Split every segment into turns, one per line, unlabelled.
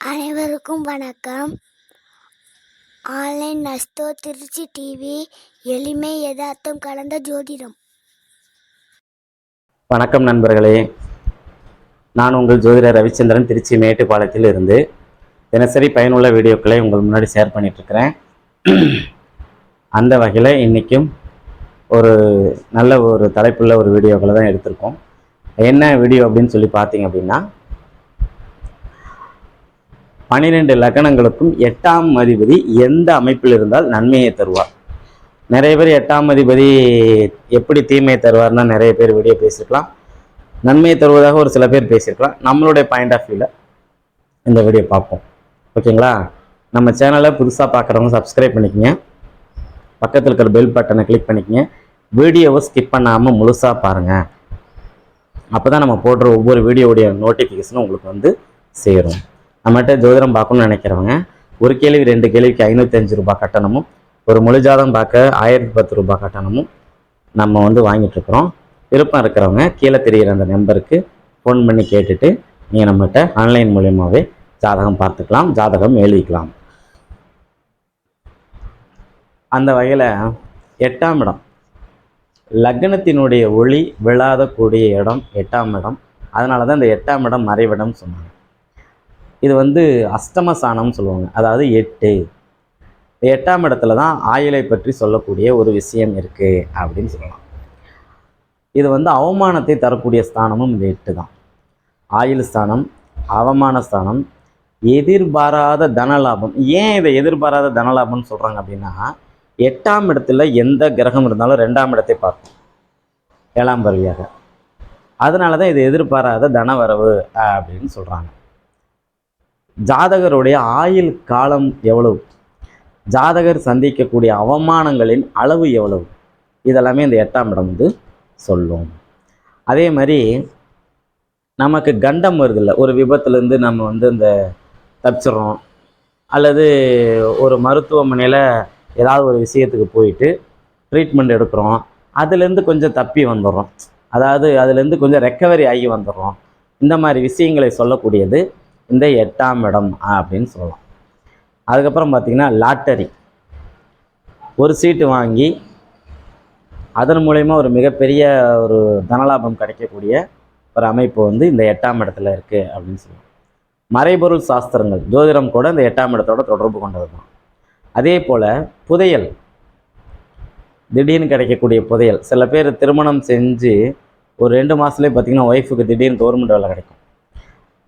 அனைவருக்கும் வணக்கம். Online நஸ்தோ Trichy TV எளிமை யதார்த்தம் கலந்த ஜோதிடம்.
வணக்கம் நண்பர்களே. நான் உங்கள் ஜோதிடர் ரவிச்சந்திரன் திருச்சி மேட்டுப்பாளையத்தில் இருந்து. தினசரி பயனுள்ள வீடியோக்களை உங்கள் முன்னாடி ஷேர் பண்ணிட்டுருக்கிறேன். அந்த வகையில் இன்றைக்கும் ஒரு நல்ல ஒரு தலைப்புள்ள ஒரு வீடியோக்களை தான் எடுத்திருக்கோம். என்ன வீடியோ அப்படின்னு சொல்லி பார்த்தீங்க அப்படின்னா பன்னிரெண்டு லக்கணங்களுக்கும் எட்டாம் அதிபதி எந்த அமைப்பில் இருந்தால் நன்மையை தருவார். நிறைய பேர் எட்டாம் அதிபதி எப்படி தீமையை தருவார்னா நிறைய பேர் வீடியோ பேசியிருக்கலாம் நன்மையை தருவதாக ஒரு சில பேர் பேசியிருக்கலாம் நம்மளுடைய பாயிண்ட் ஆஃப் வியூவில் இந்த வீடியோ பார்ப்போம். ஓகேங்களா? நம்ம சேனலை புதுசாக பார்க்குறவங்க சப்ஸ்கிரைப் பண்ணிக்கோங்க. பக்கத்தில் இருக்கிற பெல் பட்டனை கிளிக் பண்ணிக்கங்க. வீடியோவை ஸ்கிப் பண்ணாமல் முழுசாக பாருங்கள் அப்போ தான் நம்ம போடுற ஒவ்வொரு வீடியோவுடைய நோட்டிஃபிகேஷனும் உங்களுக்கு வந்து சேரும். நம்மகிட்ட ஜோதிடம் பார்க்கணும்னு நினைக்கிறவங்க ஒரு கேள்வி ரெண்டு கேள்விக்கு ஐநூற்றஞ்சு ரூபாய் கட்டணமும் ஒரு முழு ஜாதகம் பார்க்க ஆயிரத்தி பத்து ரூபாய் கட்டணமும் நம்ம வந்து வாங்கிட்டுருக்குறோம் விருப்பம் இருக்கிறவங்க கீழே தெரிகிற அந்த நம்பருக்கு ஃபோன் பண்ணி கேட்டுட்டு நீங்கள் நம்மகிட்ட ஆன்லைன் மூலியமாகவே ஜாதகம் பார்த்துக்கலாம் ஜாதகம் எழுதிக்கலாம். அந்த வகையில் எட்டாம் இடம். லக்னத்தினுடைய ஒளி விழாத கூடிய இடம் எட்டாம் இடம். அதனால தான் இந்த எட்டாம் இடம் மறைவிடம் சொன்னாங்க. இது வந்து அஷ்டமசானம்னு சொல்லுவாங்க. அதாவது எட்டு. எட்டாம் இடத்துல தான் ஆயுளை பற்றி சொல்லக்கூடிய ஒரு விஷயம் இருக்குது அப்படின்னு சொல்லலாம். இது வந்து அவமானத்தை தரக்கூடிய ஸ்தானமும் இந்த எட்டு தான். ஆயுள் ஸ்தானம் அவமான ஸ்தானம் எதிர்பாராத தனலாபம். ஏன் இதை எதிர்பாராத தனலாபம்னு சொல்கிறாங்க அப்படின்னா எட்டாம் இடத்துல எந்த கிரகம் இருந்தாலும் ரெண்டாம் இடத்தை பார்க்கும். ஏழாம் பருவியாக. அதனால தான் இது எதிர்பாராத தனவரவு அப்படின்னு சொல்கிறாங்க ஜாதகருடைய ஆயுள் காலம் எவ்வளவு? ஜாதகர் சந்திக்கக்கூடிய அவமானங்களின் அளவு எவ்வளவு? இதெல்லாமே இந்த எட்டாம் இடம் வந்து சொல்லும். அதே மாதிரி நமக்கு கண்டம் வருதில்ல ஒரு விபத்துலேருந்து நம்ம வந்து இந்த தப்பிச்சிடுறோம். அல்லது ஒரு மருத்துவமனையில் ஏதாவது ஒரு விஷயத்துக்கு போயிட்டு ட்ரீட்மெண்ட் எடுக்கிறோம். அதுலேருந்து கொஞ்சம் தப்பி வந்துடுறோம். அதாவது அதுலேருந்து கொஞ்சம் ரெக்கவரி ஆகி வந்துடுறோம். இந்த மாதிரி விஷயங்களை சொல்லக்கூடியது இந்த எட்டாம் இடம் அப்படின்னு சொல்லலாம். அதுக்கப்புறம் பார்த்திங்கன்னா லாட்டரி. ஒரு சீட்டு வாங்கி அதன் மூலயமா ஒரு மிகப்பெரிய ஒரு தனலாபம் கிடைக்கக்கூடிய ஒரு அமைப்பு வந்து இந்த எட்டாம் இடத்துல இருக்குது அப்படின்னு சொல்லுவோம் மறைபொருள் சாஸ்திரங்கள் ஜோதிடம் கூட இந்த எட்டாம் இடத்தோட தொடர்பு கொண்டது தான். அதே போல் புதையல். திடீர்னு கிடைக்கக்கூடிய புதையல். சில பேர் திருமணம் செஞ்சு ஒரு ரெண்டு மாதத்துலேயே பார்த்தீங்கன்னா ஒய்ஃபுக்கு திடீர்னு கவர்மெண்ட் வேலை கிடைக்கும்.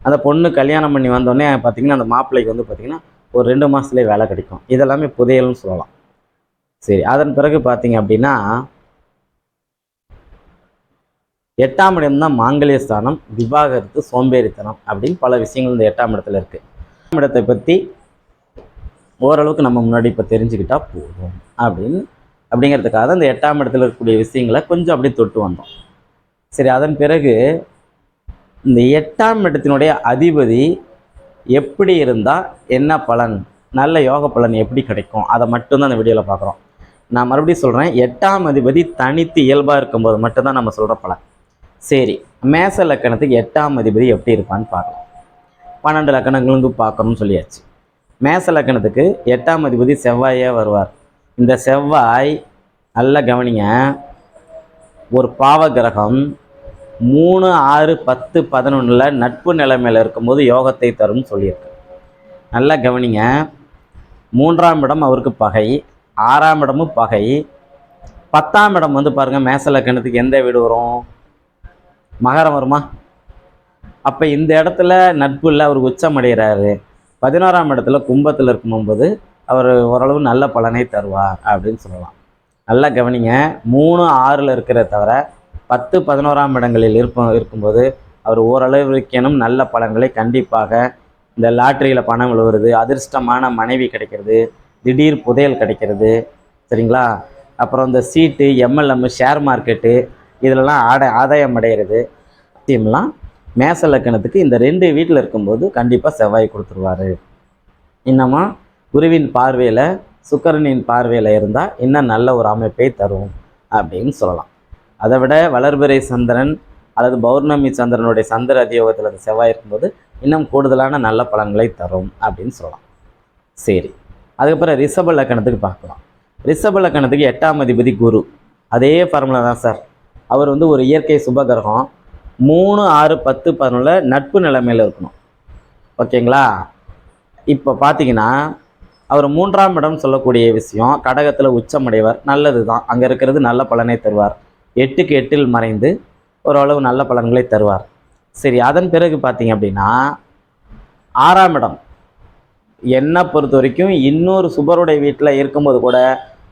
அந்த பொண்ணு கல்யாணம் பண்ணி வந்தோடனே பார்த்தீங்கன்னா அந்த மாப்பிள்ளைக்கு வந்து பார்த்திங்கன்னா ஒரு ரெண்டு மாதத்துலேயே வேலை கிடைக்கும். இதெல்லாமே புதையல்னு சொல்லலாம். சரி அதன் பிறகு பார்த்தீங்க அப்படின்னா எட்டாம் இடம் தான் மாங்கல்ய ஸ்தானம் விவாகரத்து சோம்பேறித்தனம் அப்படின்னு பல விஷயங்கள் இந்த எட்டாம் இடத்துல இருக்குது எட்டாம் இடத்தை பற்றி ஓரளவுக்கு நம்ம முன்னாடி இப்போ தெரிஞ்சுக்கிட்டா போதும் அப்படின்னு அப்படிங்கிறதுக்காக தான் எட்டாம் இடத்துல இருக்கக்கூடிய விஷயங்களை கொஞ்சம் அப்படியே தொட்டு வந்தோம். சரி அதன் பிறகு இந்த எட்டாம் இடத்தினுடைய அதிபதி எப்படி இருந்தால் என்ன பலன்? நல்ல யோக பலன் எப்படி கிடைக்கும்? அதை மட்டும்தான் அந்த வீடியோவில் பார்க்குறோம். நான் மறுபடியும் சொல்கிறேன் எட்டாம் அதிபதி தனித்து இயல்பாக இருக்கும்போது மட்டும்தான் நம்ம சொல்கிற பலன். சரி மேச லக்கணத்துக்கு எட்டாம் அதிபதி எப்படி இருப்பான்னு பார்க்கலாம். பன்னெண்டு லக்கணங்களுக்கு பார்க்கணும்னு சொல்லியாச்சு. மேச லக்கணத்துக்கு எட்டாம் அதிபதி செவ்வாயே வருவார். இந்த செவ்வாய் நல்ல கவனிங்க ஒரு பாவ கிரகம் மூணு ஆறு பத்து பதினொன்றில் நட்பு நிலைமையில் இருக்கும்போது யோகத்தை தரும்னு சொல்லியிருக்கு. நல்லா கவனிங்க. மூன்றாம் இடம் அவருக்கு பகை. ஆறாம் இடமும் பகை. பத்தாம் இடம் வந்து பாருங்கள் மேசல கிணத்துக்கு எந்த வீடு வரும்? மகரம் வருமா? அப்போ இந்த இடத்துல நட்பு இல்லை அவர் உச்சம் அடைகிறாரு பதினோராம் இடத்துல கும்பத்தில் இருக்கும்போது அவர் ஓரளவு நல்ல பலனை தருவார் அப்படின்னு சொல்லலாம். நல்லா கவனிங்க. மூணு ஆறில் இருக்கிற தவிர பத்து பதினோராம் இடங்களில் இருப்ப இருக்கும்போது அவர் ஓரளவிற்கேனும் நல்ல பலன்களை கண்டிப்பாக இந்த லாட்டரியில் பணம் விழுவுறது அதிர்ஷ்டமான மனைவி கிடைக்கிறது திடீர் புதையல் கிடைக்கிறது சரிங்களா? அப்புறம் இந்த சீட்டு எம்எல்எம் ஷேர் மார்க்கெட்டு இதிலெல்லாம் ஆட ஆதாயம் அடைகிறது அத்தியம்லாம் மேச லக்கணத்துக்கு இந்த ரெண்டு வீட்டில் இருக்கும்போது கண்டிப்பாக செவ்வாய் கொடுத்துருவார். இன்னமா குருவின் பார்வையில் சுக்கரனின் பார்வையில் இருந்தால் இன்னும் நல்ல ஒரு அமைப்பை தரும் அப்படின்னு சொல்லலாம். அதை விட வளர்பிறை சந்திரன் அல்லது பௌர்ணமி சந்திரனுடைய சந்திர அதியோகத்தில் அந்த செவ்வாய் இருக்கும்போது இன்னும் கூடுதலான நல்ல பலன்களை தரும் அப்படின்னு சொல்லலாம். சரி. அதுக்கப்புறம் ரிஷப லக்கணத்துக்கு பார்க்கலாம். ரிஷப லக்கணத்துக்கு எட்டாம் அதிபதி குரு. அதே ஃபார்முலா தான் சார். அவர் வந்து ஒரு இயற்கை சுபகிரகம். மூணு ஆறு பத்து பதினொன்றில் நட்பு நிலைமையில் இருக்கணும். ஓகேங்களா? இப்போ பார்த்தீங்கன்னா அவர் மூன்றாம் இடம் சொல்லக்கூடிய விஷயம் கடகத்தில் உச்சமடைவர் நல்லது தான் அங்கே இருக்கிறது நல்ல பலனை தருவார். எட்டுக்கு எட்டில் மறைந்து ஓரளவு நல்ல பலன்களை தருவார். சரி அதன் பிறகு பார்த்தீங்க அப்படின்னா ஆறாம் இடம். என்னை பொறுத்த வரைக்கும் இன்னொரு சுபருடைய வீட்டில் இருக்கும்போது கூட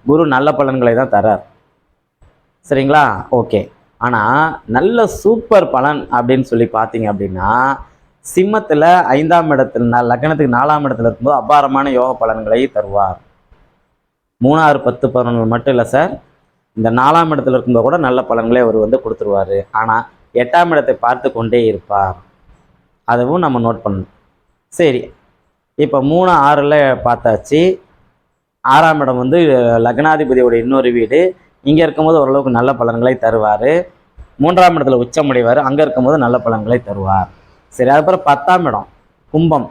குரு நல்ல பலன்களை தான் தரார். சரிங்களா? ஓகே. ஆனால் நல்ல சூப்பர் பலன் அப்படின்னு சொல்லி பார்த்தீங்க அப்படின்னா சிம்மத்தில் ஐந்தாம் இடத்துல லக்னத்துக்கு நாலாம் இடத்துல இருக்கும்போது அபாரமான யோக பலன்களை தருவார். மூணாறு பத்து பதினொன்று மட்டும் இல்லை சார் இந்த நாலாம் இடத்துல இருக்கும்போது கூட நல்ல பலன்களை அவர் வந்து கொடுத்துருவாரு. ஆனால் எட்டாம் இடத்தை பார்த்து கொண்டே இருப்பார். அதுவும் நம்ம நோட் பண்ணணும். சரி. இப்போ மூணு ஆறில் பார்த்தாச்சு. ஆறாம் இடம் வந்து லக்னாதிபதியோட இன்னொரு வீடு. இங்கே இருக்கும்போது ஓரளவுக்கு நல்ல பலன்களை தருவார். மூன்றாம் இடத்துல உச்சமடைவார். அங்கே இருக்கும்போது நல்ல பலன்களை தருவார். சரி அதுக்கப்புறம் பத்தாம் இடம் கும்பம்.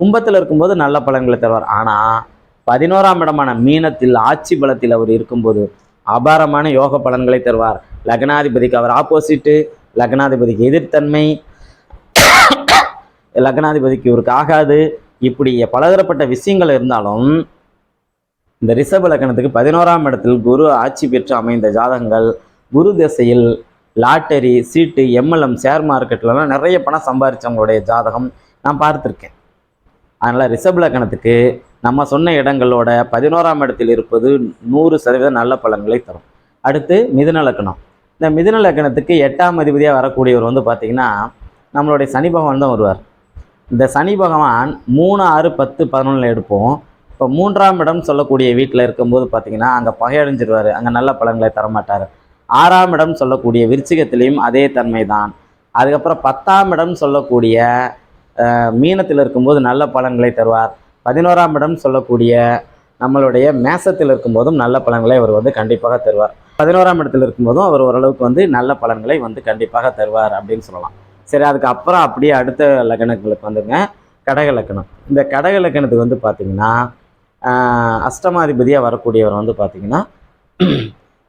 கும்பத்தில் இருக்கும்போது நல்ல பலன்களை தருவார். ஆனால் பதினோராம் இடமான மீனத்தில் ஆட்சி பலத்தில் அவர் இருக்கும்போது அபாரமான யோக பலன்களை தருவார். லக்னாதிபதிக்கு அவர் ஆப்போசிட்டு லக்னாதிபதிக்கு எதிர்த்தன்மை. லக்னாதிபதிக்கு இவருக்கு ஆகாது. இப்படி பலதரப்பட்ட விஷயங்கள் இருந்தாலும் இந்த ரிஷப லக்னத்துக்கு பதினோராம் இடத்தில் குரு ஆட்சி பெற்று அமைந்த ஜாதகங்கள் குரு திசையில் லாட்டரி சீட்டு எம்எல்எம் ஷேர் மார்க்கெட்லலாம் நிறைய பணம் சம்பாதிச்சவங்களுடைய ஜாதகம் நான் பார்த்துருக்கேன். அதனால் ரிஷப லக்னத்துக்கு நம்ம சொன்ன இடங்களோட பதினோராம் இடத்தில் இருப்பது நூறு சதவீதம் நல்ல பலன்களை தரும். அடுத்து மிதுன இந்த மிதுநலக்கணத்துக்கு எட்டாம் அதிபதியாக வரக்கூடியவர் வந்து பார்த்திங்கன்னா நம்மளுடைய சனி பகவான் தான் வருவார். இந்த சனி பகவான் மூணு ஆறு பத்து பதினொன்றில் எடுப்போம். இப்போ மூன்றாம் இடம் சொல்லக்கூடிய வீட்டில் இருக்கும்போது பார்த்தீங்கன்னா அங்கே பகையடைஞ்சிருவார். அங்கே நல்ல பலன்களை தரமாட்டார். ஆறாம் இடம் சொல்லக்கூடிய விருச்சிகத்திலையும் அதே தன்மை தான் அதுக்கப்புறம் பத்தாம் இடம் சொல்லக்கூடிய மீனத்தில் இருக்கும்போது நல்ல பலன்களை தருவார். பதினோராம் இடம் சொல்லக்கூடிய நம்மளுடைய மேசத்தில் இருக்கும்போதும் நல்ல பலன்களை அவர் வந்து கண்டிப்பாக தருவார். பதினோராம் இடத்தில் இருக்கும்போதும் அவர் ஓரளவுக்கு வந்து நல்ல பலன்களை வந்து கண்டிப்பாக தருவார் அப்படின்னு சொல்லலாம். சரி அதுக்கப்புறம் அப்படியே அடுத்த லக்கணங்களுக்கு வந்துங்க கடக லக்கணம். இந்த கடக லக்கணத்துக்கு வந்து பார்த்தீங்கன்னா அஷ்டமாதிபதியாக வரக்கூடியவர் வந்து பார்த்தீங்கன்னா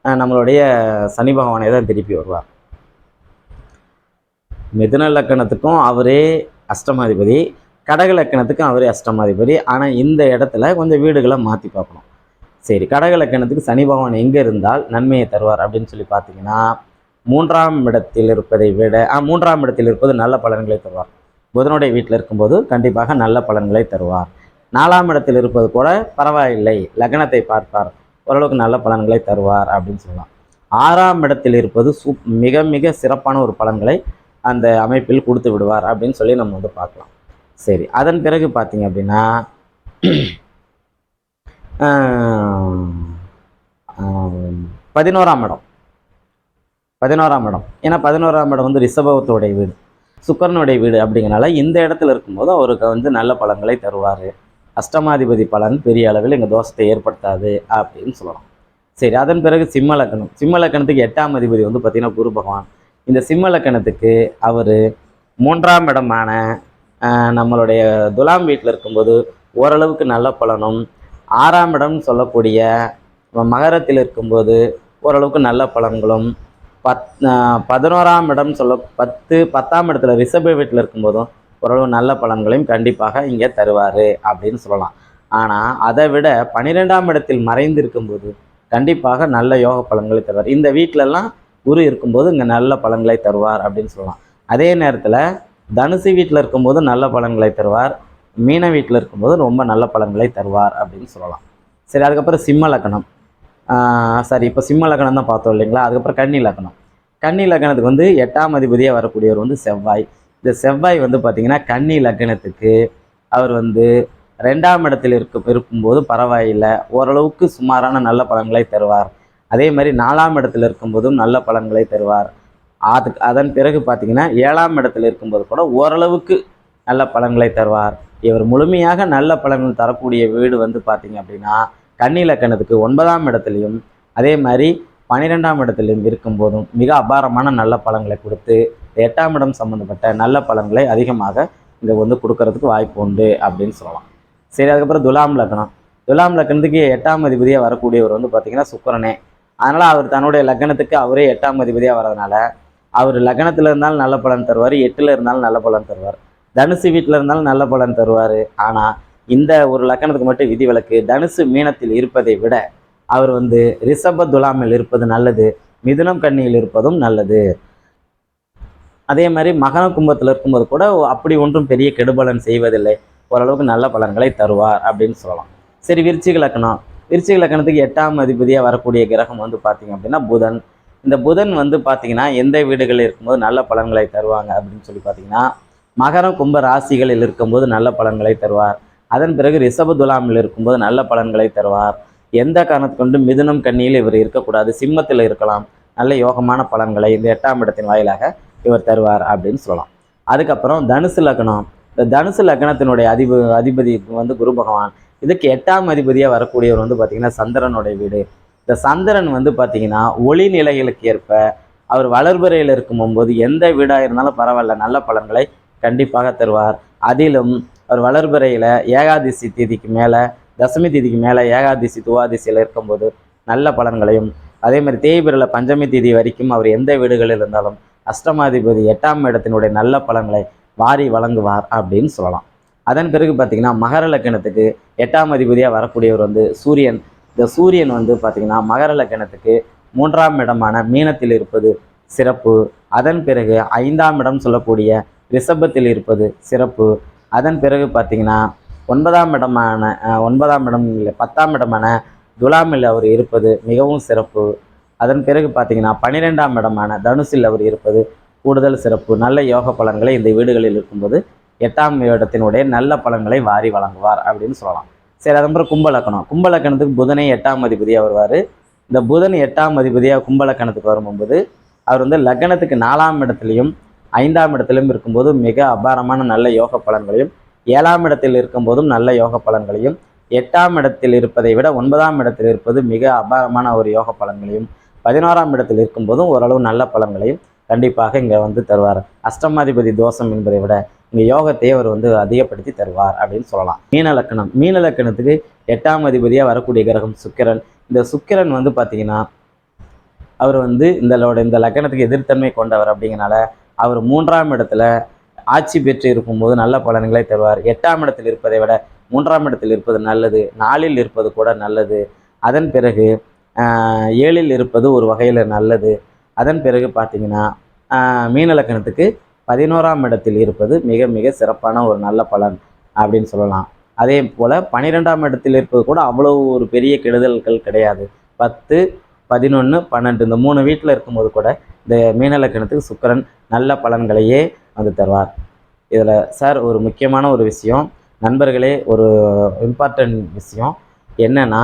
நம்மளுடைய சனி பகவானை தான் திருப்பி வருவார். மிதுன லக்கணத்துக்கும் அவரே அஷ்டமாதிபதி. கடகலக்கணத்துக்கும் அவரே அஷ்டமாதிபதி. ஆனால் இந்த இடத்துல கொஞ்சம் வீடுகளை மாற்றி பார்க்கணும். சரி கடகலக்கணத்துக்கு சனி பகவான் எங்கே இருந்தால் நன்மையை தருவார் அப்படின்னு சொல்லி பார்த்தீங்கன்னா மூன்றாம் இடத்தில் இருப்பதை விட ஆ, மூன்றாம் இடத்தில் இருப்பது நல்ல பலன்களை தருவார். புதனுடைய வீட்டில் இருக்கும்போது கண்டிப்பாக நல்ல பலன்களை தருவார். நாலாம் இடத்தில் இருப்பது கூட பரவாயில்லை லக்னத்தை பார்ப்பார். ஓரளவுக்கு நல்ல பலன்களை தருவார் அப்படின்னு சொல்லலாம். ஆறாம் இடத்தில் இருப்பது சூப் மிக மிக சிறப்பான ஒரு பலன்களை அந்த அமைப்பில் கொடுத்து விடுவார் அப்படின்னு சொல்லி நம்ம வந்து பார்க்கலாம். சரி அதன் பிறகு பார்த்தீங்க அப்படின்னா பதினோராம் இடம். பதினோராம் இடம். ஏன்னா பதினோராம் இடம் வந்து ரிஷபவத்தோடைய வீடு சுக்கரனுடைய வீடு அப்படிங்கிறனால இந்த இடத்துல இருக்கும்போது அவருக்கு வந்து நல்ல பலன்களை தருவார். அஷ்டமாதிபதி பலன் பெரிய அளவில் எங்கள் தோஷத்தை ஏற்படுத்தாது அப்படின்னு சொல்லலாம். சரி அதன் பிறகு சிம்ம லக்கணம். சிம்ம லக்கணத்துக்கு எட்டாம் அதிபதி வந்து பார்த்திங்கன்னா குரு பகவான். இந்த சிம்ம லக்கணத்துக்கு அவர் மூன்றாம் இடமான நம்மளுடைய துலாம் வீட்டில் இருக்கும்போது ஓரளவுக்கு நல்ல பலனும் ஆறாம் இடம் சொல்லக்கூடிய மகரத்தில் இருக்கும்போது ஓரளவுக்கு நல்ல பலன்களும் பத் பதினோராம் இடம் சொல்ல பத்து பத்தாம் இடத்துல ரிஷப வீட்டில் இருக்கும்போதும் ஓரளவு நல்ல பலன்களையும் கண்டிப்பாக இங்கே தருவார் அப்படின்னு சொல்லலாம். ஆனால் அதை விட பன்னிரெண்டாம் இடத்தில் மறைந்து இருக்கும்போது கண்டிப்பாக நல்ல யோக பலன்களை தருவார். இந்த வீட்டிலலாம் குரு இருக்கும்போது இங்கே நல்ல பலன்களை தருவார் அப்படின்னு சொல்லலாம். அதே நேரத்தில் தனுசு வீட்டில் இருக்கும்போது நல்ல பலன்களை தருவார். மீன வீட்டில் இருக்கும்போது ரொம்ப நல்ல பலன்களை தருவார் அப்படின்னு சொல்லலாம். சரி அதுக்கப்புறம் சிம்ம லக்கணம். சரி இப்போ சிம்ம லக்கணம் தான் பார்த்தோம் இல்லைங்களா? அதுக்கப்புறம் கன்னி லக்கணம். கன்னி லக்கணத்துக்கு வந்து எட்டாம் அதிபதியாக வரக்கூடியவர் வந்து செவ்வாய். இந்த செவ்வாய் வந்து பார்த்திங்கன்னா கன்னி லக்கணத்துக்கு அவர் வந்து ரெண்டாம் இடத்தில் இருக்க இருக்கும்போது பரவாயில்லை. ஓரளவுக்கு சுமாரான நல்ல பலன்களை தருவார். அதே மாதிரி நாலாம் இடத்துல இருக்கும்போதும் நல்ல பலன்களை தருவார். அதுக்கு அதன் பிறகு பார்த்தீங்கன்னா ஏழாம் இடத்துல இருக்கும்போது கூட ஓரளவுக்கு நல்ல பலன்களை தருவார். இவர் முழுமையாக நல்ல பலன்கள் தரக்கூடிய வீடு வந்து பார்த்தீங்க அப்படின்னா கண்ணிலக்கணத்துக்கு ஒன்பதாம் இடத்துலையும் அதே மாதிரி பன்னிரெண்டாம் இடத்துலையும் இருக்கும்போதும் மிக அபாரமான நல்ல பலன்களை கொடுத்து எட்டாம் இடம் சம்மந்தப்பட்ட நல்ல பலன்களை அதிகமாக இங்கே வந்து கொடுக்கறதுக்கு வாய்ப்பு உண்டு அப்படின்னு சொல்லலாம். சரி அதுக்கப்புறம் துலாம் லக்னம். துலாம் லக்னத்துக்கு எட்டாம் அதிபதியாக வரக்கூடியவர் வந்து பார்த்தீங்கன்னா சுக்கரனே. அதனால் அவர் தன்னுடைய லக்னத்துக்கு அவரே எட்டாம் அதிபதியாக வரதுனால அவர் லக்னத்தில் இருந்தாலும் நல்ல பலன் தருவார் எட்டில் இருந்தாலும் நல்ல பலன் தருவார். தனுசு வீட்டில் இருந்தாலும் நல்ல பலன் தருவார். ஆனால் இந்த ஒரு லக்கணத்துக்கு மட்டும் விதி விலக்கு தனுசு மீனத்தில் இருப்பதை விட அவர் வந்து ரிஷப துலாமில் இருப்பது நல்லது மிதுனம் கன்னியில் இருப்பதும் நல்லது. அதே மாதிரி மகன கும்பத்தில் இருக்கும்போது கூட அப்படி ஒன்றும் பெரிய கெடுபலன் செய்வதில்லை. ஓரளவுக்கு நல்ல பலன்களை தருவார் அப்படின்னு சொல்லலாம். சரி விருச்சிக லக்கணம் விருச்சிக லக்கணத்துக்கு எட்டாம் அதிபதியாக வரக்கூடிய கிரகம் வந்து பார்த்தீங்க அப்படின்னா புதன். இந்த புதன் வந்து பார்த்தீங்கன்னா எந்த வீடுகளில் இருக்கும்போது நல்ல பலன்களை தருவாங்க அப்படின்னு சொல்லி பார்த்தீங்கன்னா மகரம் கும்ப ராசிகளில் இருக்கும்போது நல்ல பலன்களை தருவார். அதன் பிறகு ரிஷப துலாமில் இருக்கும்போது நல்ல பலன்களை தருவார். எந்த காரணத்துக்கு கொண்டு மிதுனம் கண்ணியில் இவர் இருக்கக்கூடாது சிம்மத்தில் இருக்கலாம். நல்ல யோகமான பலன்களை இந்த எட்டாம் இடத்தின் வாயிலாக இவர் தருவார் அப்படின்னு சொல்லலாம். அதுக்கப்புறம் தனுசு லக்னம். இந்த தனுசு லக்னத்தினுடைய அதிப அதிபதி வந்து குரு பகவான். இதுக்கு எட்டாம் அதிபதியாக வரக்கூடியவர் வந்து பார்த்திங்கன்னா சந்திரனுடைய வீடு. இந்த சந்திரன் வந்து பார்த்திங்கன்னா ஒளி நிலைகளுக்கு ஏற்ப அவர் வளர்பிறையில் இருக்கும்போது எந்த வீடாக இருந்தாலும் பரவாயில்ல நல்ல பலன்களை கண்டிப்பாக தருவார். அதிலும் அவர் வளர்புறையில் ஏகாதசி திதிக்கு மேலே தசமி திதிக்கு மேலே ஏகாதசி துவாதசியில் இருக்கும்போது நல்ல பலன்களையும் அதே மாதிரி தேய்பிரில் பஞ்சமி தேதி வரைக்கும் அவர் எந்த வீடுகளில் இருந்தாலும் அஷ்டமாதிபதி எட்டாம் இடத்தினுடைய நல்ல பலன்களை வாரி வழங்குவார் அப்படின்னு சொல்லலாம். அதன் பிறகு பார்த்திங்கன்னா மகர லக்கணத்துக்கு எட்டாம் அதிபதியாக வரக்கூடியவர் வந்து சூரியன். இந்த சூரியன் வந்து பார்த்திங்கன்னா மகர லக்கணத்துக்கு மூன்றாம் இடமான மீனத்தில் இருப்பது சிறப்பு. அதன் பிறகு ஐந்தாம் இடம் சொல்லக்கூடிய ரிஷபத்தில் இருப்பது சிறப்பு. அதன் பிறகு பார்த்திங்கன்னா ஒன்பதாம் இடமான ஒன்பதாம் இடம் இல்லை பத்தாம் இடமான துலாமில் அவர் இருப்பது மிகவும் சிறப்பு. அதன் பிறகு பார்த்தீங்கன்னா பன்னிரெண்டாம் இடமான தனுசில் அவர் இருப்பது கூடுதல் சிறப்பு. நல்ல யோக பலன்களை இந்த வீடுகளில் இருக்கும்போது எட்டாம் இடத்தினுடைய நல்ல பலன்களை வாரி வழங்குவார் அப்படின்னு சொல்லலாம். சரி அதுக்கப்புறம் கும்பலக்கணம். கும்பலக்கணத்துக்கு புதனை எட்டாம் அதிபதியாக வருவார். இந்த புதன் எட்டாம் அதிபதியாக கும்பலக்கணத்துக்கு வரும்போது அவர் வந்து லக்னத்துக்கு நாலாம் இடத்துலையும் ஐந்தாம் இடத்திலும் இருக்கும்போது மிக அபாரமான நல்ல யோக பலன்களையும் ஏழாம் இடத்தில் இருக்கும்போதும் நல்ல யோக பலன்களையும் எட்டாம் இடத்தில் இருப்பதை விட ஒன்பதாம் இடத்தில் இருப்பது மிக அபாரமான ஒரு யோக பலன்களையும் பதினோராம் இடத்தில் இருக்கும்போதும் ஓரளவு நல்ல பலன்களையும் கண்டிப்பாக இங்கே வந்து தருவார். அஷ்டமாதிபதி தோஷம் என்பதை விட இங்கே யோகத்தை அவர் வந்து அதிகப்படுத்தி தருவார் அப்படின்னு சொல்லலாம். மீன லக்கணம். மீன லக்கணத்துக்கு எட்டாம் அதிபதியாக வரக்கூடிய கிரகம் சுக்கிரன். இந்த சுக்கிரன் வந்து பார்த்தீங்கன்னா அவர் வந்து இந்தளோட இந்த லக்கணத்துக்கு எதிர்த்தன்மை கொண்டவர் அப்படிங்கிறனால அவர் மூன்றாம் இடத்துல ஆட்சி பெற்று இருக்கும்போது நல்ல பலன்களை தருவார். எட்டாம் இடத்தில் இருப்பதை விட மூன்றாம் இடத்தில் இருப்பது நல்லது. நாலில் இருப்பது கூட நல்லது. அதன் பிறகு ஏழில் இருப்பது ஒரு வகையில் நல்லது. அதன் பிறகு பார்த்தீங்கன்னா மீனலக்கணத்துக்கு பதினோராம் இடத்தில் இருப்பது மிக மிக சிறப்பான ஒரு நல்ல பலன் அப்படின்னு சொல்லலாம். அதே போல் பன்னிரெண்டாம் இடத்தில் இருப்பது கூட அவ்வளோ ஒரு பெரிய கெடுதல்கள் கிடையாது. பத்து பதினொன்று பன்னெண்டு இந்த மூணு வீட்டில் இருக்கும்போது கூட இந்த மீனலக்கணத்துக்கு சுக்கரன் நல்ல பலன்களையே வந்து தருவார். இதில் சார் ஒரு முக்கியமான ஒரு விஷயம் நண்பர்களே ஒரு இம்பார்ட்டன்ட் விஷயம் என்னென்னா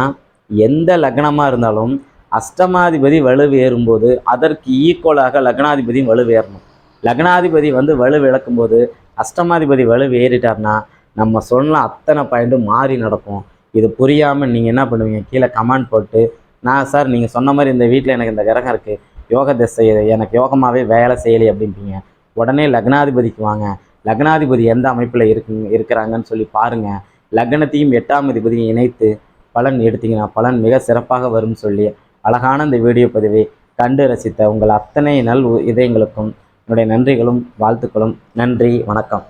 எந்த லக்னமாக இருந்தாலும் அஷ்டமாதிபதி வலுவேறும்போது அதற்கு ஈக்குவலாக லக்னாதிபதியும் வலுவேறணும். லக்னாதிபதி வந்து வலு இழக்கும்போது அஷ்டமாதிபதி வலு ஏறிட்டார்னா நம்ம சொன்ன அத்தனை பாயிண்ட்டும் மாறி நடக்கும். இது புரியாமல் நீங்கள் என்ன பண்ணுவீங்க? கீழே கமெண்ட் போட்டு நான் சார் நீங்கள் சொன்ன மாதிரி இந்த வீட்டில் எனக்கு இந்த கிரகம் இருக்குது யோக திசை எனக்கு யோகமாகவே வேலை செய்யலை அப்படிம்பீங்க. உடனே லக்னாதிபதிக்கு வாங்க. லக்னாதிபதி எந்த அமைப்பில் இருக்கு இருக்கிறாங்கன்னு சொல்லி பாருங்கள் லக்னத்தையும் எட்டாம் அதிபதியும் இணைத்து பலன் எடுத்தீங்கன்னா பலன் மிக சிறப்பாக வரும்னு சொல்லி அழகான இந்த வீடியோ பதிவை கண்டு ரசித்த உங்கள் அத்தனை நல் இதயங்களுக்கும் என்னுடைய நன்றிகளும் வாழ்த்துக்களும். நன்றி வணக்கம்.